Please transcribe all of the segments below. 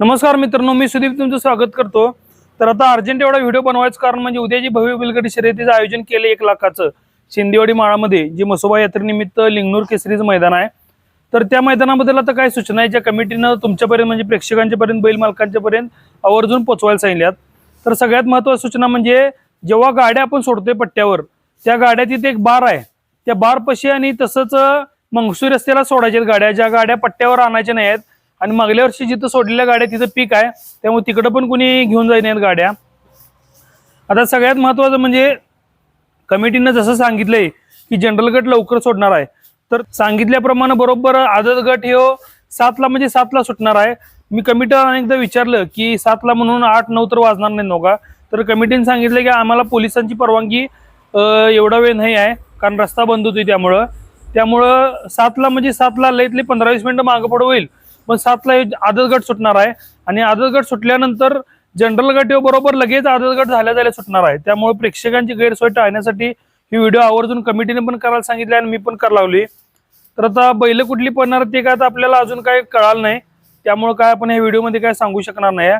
नमस्कार मित्रांनो मी सुदीप तुमचं स्वागत करतो. तर आता अर्जंट एवढा व्हिडिओ बनवायचं कारण म्हणजे उद्या जी भव्य बिलगडी शर्यतीचं आयोजन केलं एक लाखाचं. शिंदेवाडी माळामध्ये जी मसोबा यात्रेनिमित्त लिंगनूर केसरीचं मैदान आहे. तर त्या मैदानाबद्दल आता काय सूचना आहे? ज्या कमिटीनं तुमच्यापर्यंत म्हणजे प्रेक्षकांच्या पर्यंत बैल मालकांच्या पर्यंत आवर्जून पोचवायला सांगितल्यात. तर सगळ्यात महत्त्वाची सूचना म्हणजे जेव्हा गाड्या आपण सोडतोय पट्ट्यावर त्या गाड्या तिथे एक बार आहे. त्या बारपाशी आणि तसंच मंगसूर रस्त्याला सोडायच्या आहेत गाड्या. ज्या गाड्या पट्ट्यावर आणायच्या नाही आहेत आणि मागल्या वर्षी जिथं सोडलेल्या गाड्या तिथं पीक आहे त्यामुळे तिकडं पण कुणी घेऊन जाईन आहेत गाड्या. आता सगळ्यात महत्वाचं म्हणजे कमिटीनं जसं सांगितलंय की जनरल गट लवकर सोडणार आहे. तर सांगितल्याप्रमाणे बरोबर आदत गट हे हो सातला म्हणजे सातला सुटणार आहे. मी कमिटीला अनेकदा विचारलं की सातला म्हणून आठ नऊ तर वाजणार नाही नव्हता तर कमिटीने सांगितलं की आम्हाला पोलिसांची परवानगी एवढा वेळ नाही आहे कारण रस्ता बंद होती त्यामुळं. त्यामुळं सातला म्हणजे सातला लईतले पंधरा वीस मिनिटं मागं पुढं होईल. पण सातला हे आदत गट सुटणार आहे. आणि आदत गट सुटल्यानंतर जनरल गट बरोबर लगेच आदत गट झाल्या झाल्या सुटणार आहे. त्यामुळे प्रेक्षकांची गैरसोय टाळण्यासाठी ही व्हिडिओ आवर्जून कमिटीने पण करायला सांगितले आणि मी पण करायला लावली तर आता बैल कुठली पडणार ते काय आपल्याला अजून काय कळालं नाही. त्यामुळं काय आपण या व्हिडिओमध्ये काय सांगू शकणार नाही.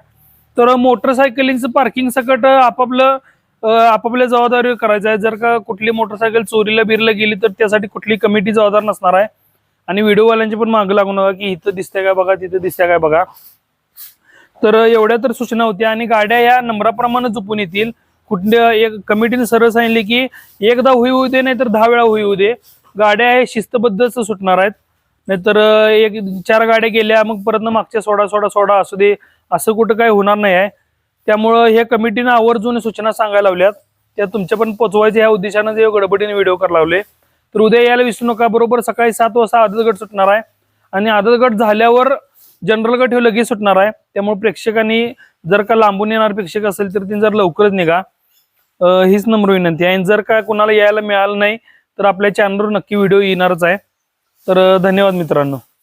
तर मोटरसायकलींचं पार्किंग सकट आपापलं आपापल्या जबाबदारी करायचं आहे. जर का कुठली मोटरसायकल चोरीला बिरला गेली तर त्यासाठी कुठली कमिटी जबाबदार नसणार आहे. आणि व्हिडिओवाल्यांची पण मागं लागू नका की इथं दिसतंय काय बघा तिथं दिसतंय काय बघा. तर एवढ्या तर सूचना होत्या आणि गाड्या या नंबराप्रमाणे झोपून येतील. कुठल्या एक कमिटीने सरळ सांगितले की एकदा होई होऊ दे नाहीतर दहा वेळा होई होऊ दे. गाड्या हे शिस्तबद्धच सुटणार आहेत. नाहीतर एक चार गाड्या गेल्या मग परत मागच्या सोडा सोडा सोडा असू दे असं कुठं काही होणार नाही आहे. त्यामुळं ह्या कमिटीनं आवर्जून सूचना सांगायला लावल्यात. त्या तुमच्या पण पोचवायच्या ह्या उद्देशानं ते गडबडीने व्हिडिओ करायला लावले. तर उद्या यायला विसरू नका. बरोबर सकाळी सात वाजता आदत गट सुटणार आहे. आणि आदत गट झाल्यावर जनरल गट हे लगेच सुटणार आहे. त्यामुळे प्रेक्षकांनी जर का लांबून येणार प्रेक्षक असेल तर ती जर लवकरच निघा. हीच नम्र विनंती आहे. आणि जर का कुणाला यायला मिळालं नाही तर आपल्या चॅनलवर नक्की व्हिडिओ येणारच आहे. तर धन्यवाद मित्रांनो.